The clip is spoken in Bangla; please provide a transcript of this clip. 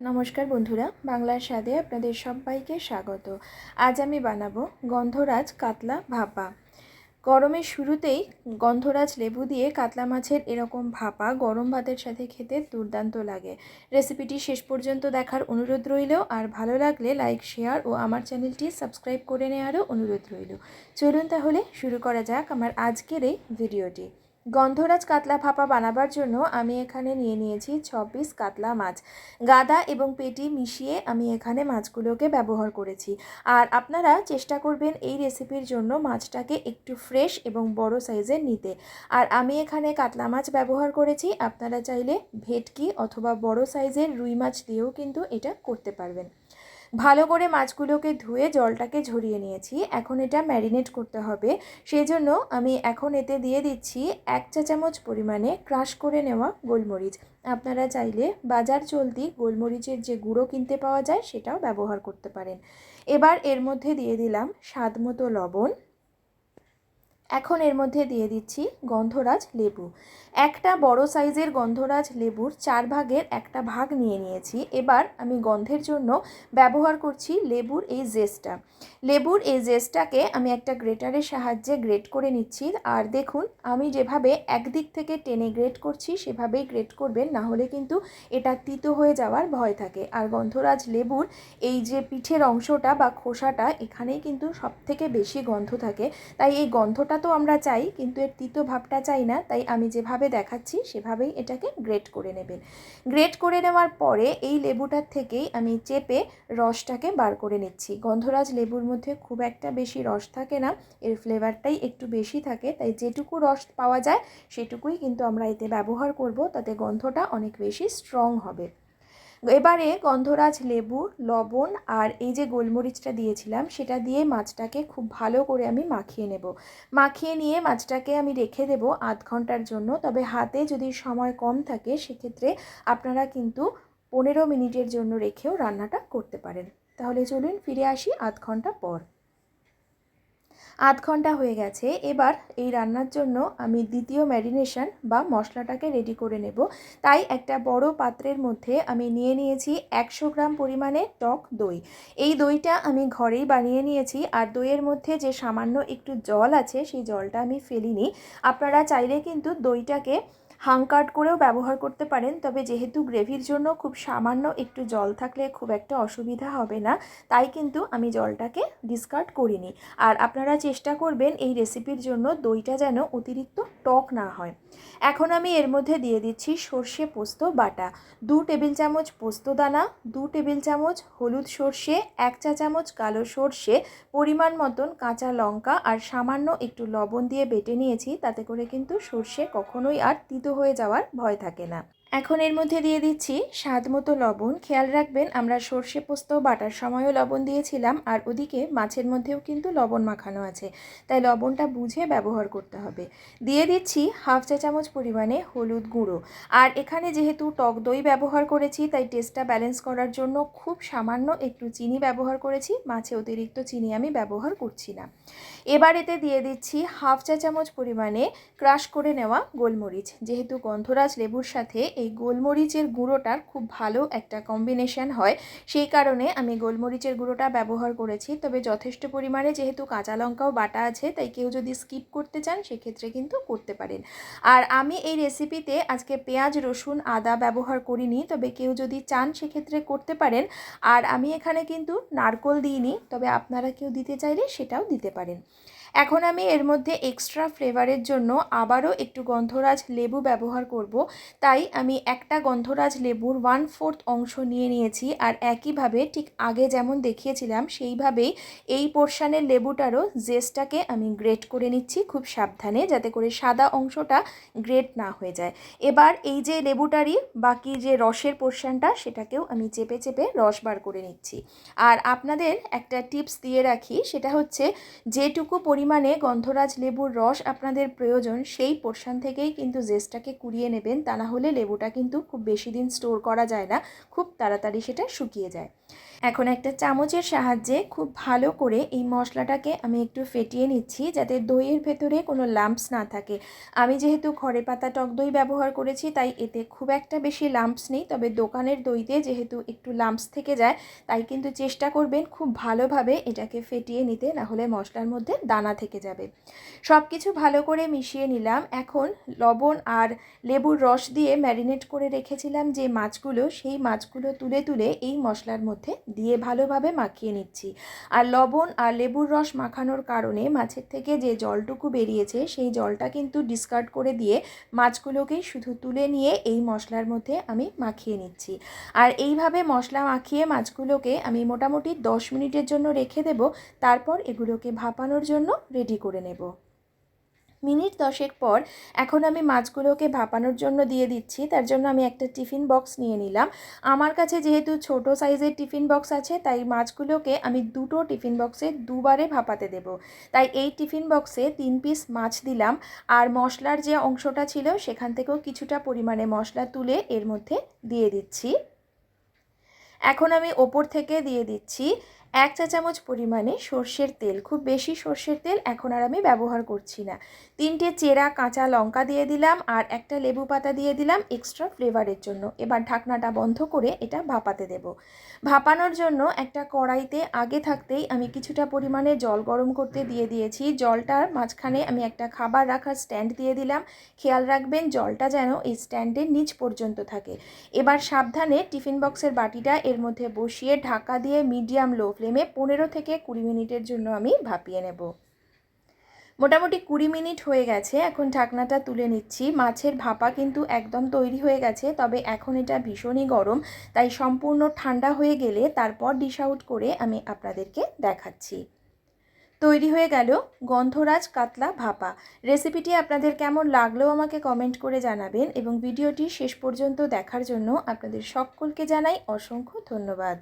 নমস্কার বন্ধুরা, বাংলার স্বাদে আপনাদের সবাইকে স্বাগত। আজ আমি বানাবো গন্ধরাজ কাতলা ভাপা। গরমের শুরুতেই গন্ধরাজ লেবু দিয়ে কাতলা মাছের এরকম ভাপা গরম ভাতের সাথে খেতে দুর্দান্ত লাগে। রেসিপিটি শেষ পর্যন্ত দেখার অনুরোধ রইল, আর ভালো লাগলে লাইক, শেয়ার ও আমার চ্যানেলটি সাবস্ক্রাইব করে নেওয়ারও অনুরোধ রইল। চলুন তাহলে শুরু করা যাক আমার আজকের এই ভিডিওটি। গন্ধরাজ কাতলা ভাপা বানাবার জন্য আমি এখানে নিয়ে নিয়েছি ছ পিস কাতলা মাছ। গাদা এবং পেটি মিশিয়ে আমি এখানে মাছগুলোকে ব্যবহার করেছি। আর আপনারা চেষ্টা করবেন এই রেসিপির জন্য মাছটাকে একটু ফ্রেশ এবং বড় সাইজের নিতে। আর আমি এখানে কাতলা মাছ ব্যবহার করেছি, আপনারা চাইলে ভেটকি অথবা বড় সাইজের রুই মাছ দিয়েও কিন্তু এটা করতে পারবেন। ভালো করে মাছগুলোকে ধুয়ে জলটাকে ঝরিয়ে নিয়েছি। এখন এটা ম্যারিনেট করতে হবে। সেই জন্য আমি এখন এতে দিয়ে দিচ্ছি এক চা চামচ পরিমাণে ক্রাশ করে নেওয়া গোলমরিচ। আপনারা চাইলে বাজার চলতি গোলমরিচের যে গুঁড়ো কিনতে পাওয়া যায় সেটাও ব্যবহার করতে পারেন। এবার এর মধ্যে দিয়ে দিলাম স্বাদ মতো লবণ। এখন এর মধ্যে দিয়ে দিচ্ছি গন্ধরাজ লেবু। একটা বড় সাইজের গন্ধরাজ লেবুর চার ভাগের একটা ভাগ নিয়ে নিয়েছি। এবার আমি গন্ধের জন্য ব্যবহার করছি লেবুর এই জেসটা লেবুর এই জেসটাকে আমি একটা গ্রেটারের সাহায্যে গ্রেট করে নিচ্ছি। আর দেখুন, আমি যেভাবে একদিক থেকে টেনে গ্রেট করছি, সেভাবেই গ্রেট করবেন, না হলে কিন্তু এটা তিতো হয়ে যাওয়ার ভয় থাকে। আর গন্ধরাজ লেবুর এই যে পিঠের অংশটা বা খোসাটা, এখানেই কিন্তু সব থেকে বেশি গন্ধ থাকে। তাই এই গন্ধটা তো আমরা চাই, কিন্তু এর তিতো ভাবটা চাই না, তাই আমি যেভাবে দেখাচ্ছি সেভাবেই এটাকে গ্রেট করে নেবেন গ্রেট করে নেওয়ার পরে এই লেবুটার থেকেই আমি চেপে রসটাকে বার করে নিচ্ছি। গন্ধরাজ লেবুর মধ্যে খুব একটা বেশি রস থাকে না, এর ফ্লেভারটাই একটু বেশি থাকে, তাই যেটুকু রস পাওয়া যায় সেটুকুই কিন্তু আমরা এতে ব্যবহার করব, তাতে গন্ধটা অনেক বেশি স্ট্রং হবে। এবারে গন্ধরাজ লেবু, লবণ আর এই যে গোলমরিচটা দিয়েছিলাম, সেটা দিয়ে মাছটাকে খুব ভালো করে আমি মাখিয়ে নেব। মাখিয়ে নিয়ে মাছটাকে আমি রেখে দেব আধ ঘণ্টার জন্য। তবে হাতে যদি সময় কম থাকে, সেক্ষেত্রে আপনারা কিন্তু পনেরো মিনিটের জন্য রেখেও রান্নাটা করতে পারেন। তাহলে চলুন ফিরে আসি আধ ঘণ্টা পর। আধ ঘণ্টা হয়ে গেছে। এবার এই রান্নার জন্য আমি দ্বিতীয় ম্যারিনেশন বা মশলাটাকে রেডি করে নেব। তাই একটা বড় পাত্রের মধ্যে আমি নিয়ে নিয়েছি একশো গ্রাম পরিমাণে টক দই। এই দইটা আমি ঘরেই বানিয়ে নিয়েছি আর দইয়ের মধ্যে যে সামান্য একটু জল আছে সেই জলটা আমি ফেলিনি। আপনারা চাইলে কিন্তু দইটাকে হাংকাট করেও ব্যবহার করতে পারেন, তবে যেহেতু গ্রেভির জন্য খুব সামান্য একটু জল থাকলে খুব একটা অসুবিধা হবে না, তাই কিন্তু আমি জলটাকে ডিসকার্ড করিনি। আর আপনারা চেষ্টা করবেন এই রেসিপির জন্য দইটা যেন অতিরিক্ত টক না হয়। এখন আমি এর মধ্যে দিয়ে দিচ্ছি সর্ষে পোস্ত বাটা। দু টেবিল চামচ পোস্ত দানা, দু টেবিল চামচ হলুদ সর্ষে, এক চা চামচ কালো সর্ষে, পরিমাণ মতন কাঁচা লঙ্কা আর সামান্য একটু লবণ দিয়ে বেটে নিয়েছি, তাতে করে কিন্তু সর্ষে কখনোই আর তিতো হয়ে যাওয়ার ভয় থাকে না। এখন এর মধ্যে দিয়ে দিচ্ছি স্বাদ মতো লবণ। খেয়াল রাখবেন, আমরা সর্ষে পোস্ত, বাটার সময়ও লবণ দিয়েছিলাম, আর ওদিকে মাছের মধ্যেও কিন্তু লবণ মাখানো আছে, তাই লবণটা বুঝে ব্যবহার করতে হবে। দিয়ে দিচ্ছি হাফ চা চামচ পরিমাণে হলুদ গুঁড়ো। আর এখানে যেহেতু টক দই ব্যবহার করেছি, তাই টেস্টটা ব্যালেন্স করার জন্য খুব সামান্য একটু চিনি ব্যবহার করেছি, মাছে অতিরিক্ত চিনি আমি ব্যবহার করছি না। এবার এতে দিয়ে দিচ্ছি হাফ চা চামচ পরিমাণে ক্রাশ করে নেওয়া গোলমরিচ, যেহেতু গন্ধরাজ লেবুর সাথে এই গোলমরিচের গুঁড়োটার খুব ভালো একটা কম্বিনেশন হয়। সেই কারণে আমি গোলমরিচের গুঁড়োটা ব্যবহার করেছি। তবে যথেষ্ট পরিমাণে যেহেতু কাঁচা লঙ্কাও বাটা আছে, তাই কেউ যদি স্কিপ করতে চান, সেক্ষেত্রে কিন্তু করতে পারেন। আর আমি এই রেসিপিতে আজকে পেঁয়াজ, রসুন, আদা ব্যবহার করিনি, তবে কেউ যদি চান, সেক্ষেত্রে করতে পারেন। আর আমি এখানে কিন্তু নারকোল দিইনি, তবে আপনারা কেউ দিতে চাইলে সেটাও দিতে পারেন। এখন আমি এর মধ্যে এক্সট্রা ফ্লেভারের জন্য আবারও একটু গন্ধরাজ লেবু ব্যবহার করব। তাই আমি একটা গন্ধরাজ লেবুর ওয়ান ফোর্থ অংশ নিয়ে নিয়েছি আর একইভাবে ঠিক আগে যেমন দেখিয়েছিলাম, সেইভাবেই এই পোর্শানের লেবুটারও জেসটাকে আমি গ্রেট করে নিচ্ছি খুব সাবধানে যাতে করে সাদা অংশটা গ্রেট না হয়ে যায়। এবার এই যে লেবুটারই বাকি যে রসের পোর্শানটা সেটাকেও আমি চেপে চেপে রস বার করে নিচ্ছি। আর আপনাদের একটা টিপস দিয়ে রাখি, সেটা হচ্ছে যেটুকু পরি পরিমাণে গন্ধরাজ লেবুর রস আপনাদের প্রয়োজন, সেই পোর্শান থেকেই কিন্তু জেসটাকে কুড়িয়ে নেবেন। তা না হলে লেবুটা কিন্তু খুব বেশি দিন স্টোর করা যায় না, খুব তাড়াতাড়ি সেটা শুকিয়ে যায়। এখন একটা চামচের সাহায্যে খুব ভালো করে এই মশলাটাকে আমি একটু ফেটিয়ে নিচ্ছি যাতে দইয়ের ভেতরে কোনো লাম্পস না থাকে। আমি যেহেতু খড়ে পাতা টক দই ব্যবহার করেছি, তাই এতে খুব একটা বেশি লাম্পস নেই। তবে দোকানের দইতে যেহেতু একটু লাম্পস থেকে যায়, তাই কিন্তু চেষ্টা করবেন খুব ভালোভাবে এটাকে ফেটিয়ে নিতে, না হলে মশলার মধ্যে দানা থেকে যাবে। সব কিছু ভালো করে মিশিয়ে নিলাম। এখন লবণ আর লেবুর রস দিয়ে ম্যারিনেট করে রেখেছিলাম যে মাছগুলো, সেই মাছগুলো তুলে তুলে এই মশলার মধ্যে দিয়ে ভালোভাবে মাখিয়ে নিচ্ছি। আর লবণ আর লেবুর রস মাখানোর কারণে মাছের থেকে যে জলটুকু বেরিয়েছে, সেই জলটা কিন্তু ডিসকার্ড করে দিয়ে মাছগুলোকেই শুধু তুলে নিয়ে এই মশলার মধ্যে আমি মাখিয়ে নিচ্ছি। আর এইভাবে মশলা মাখিয়ে মাছগুলোকে আমি মোটামুটি দশ মিনিটের জন্য রেখে দেব। তারপর এগুলোকে ভাপানোর জন্য রেডি করে নেব। মিনিট দশেক পর এখন আমি মাছগুলোকে ভাপানোর জন্য দিয়ে দিচ্ছি, তার জন্য আমি একটা টিফিন বক্স নিয়ে নিলাম। আমার কাছে যেহেতু ছোট সাইজের টিফিন বক্স আছে, তাই মাছগুলোকে আমি দুটো টিফিন বক্সে দুবারে ভাপাতে দেব। তাই এই টিফিন বক্সে তিন পিস মাছ দিলাম, আর মশলার যে অংশটা ছিল সেখান থেকেও কিছুটা পরিমাণে মশলা তুলে এর মধ্যে দিয়ে দিচ্ছি। এখন আমি ওপর থেকে দিয়ে দিচ্ছি এক চা চামচ পরিমাণে সর্ষের তেল, খুব বেশি সর্ষের তেল এখন আর আমি ব্যবহার করছি না। তিনটে চেরা কাঁচা লঙ্কা দিয়ে দিলাম আর একটা লেবু পাতা দিয়ে দিলাম এক্সট্রা ফ্লেভারের জন্য। এবার ঢাকনাটা বন্ধ করে এটা ভাপাতে দেব। ভাপানোর জন্য একটা কড়াইতে আগে থাকতেই আমি কিছুটা পরিমাণে জল গরম করতে দিয়ে দিয়েছি। জলটার মাঝখানে আমি একটা খাবার রাখার স্ট্যান্ড দিয়ে দিলাম। খেয়াল রাখবেন জলটা যেন এই স্ট্যান্ডের নিচ পর্যন্ত থাকে। এবার সাবধানে টিফিন বক্সের বাটিটা এর মধ্যে বসিয়ে ঢাকা দিয়ে মিডিয়াম লো ফ্লেমে পনেরো থেকে কুড়ি মিনিটের জন্য আমি ভাপিয়ে নেব। মোটামুটি কুড়ি মিনিট হয়ে গেছে, এখন ঢাকনাটা তুলে নিচ্ছি। মাছের ভাপা কিন্তু একদম তৈরি হয়ে গেছে, তবে এখন এটা ভীষণই গরম, তাই সম্পূর্ণ ঠান্ডা হয়ে গেলে তারপর ডিশ আউট করে আমি আপনাদেরকে দেখাচ্ছি। তৈরি হয়ে গেল গন্ধরাজ কাতলা ভাপা। রেসিপিটি আপনাদের কেমন লাগল আমাকে কমেন্ট করে জানাবেন এবং ভিডিওটি শেষ পর্যন্ত দেখার জন্য আপনাদের সকলকে জানাই অসংখ্য ধন্যবাদ।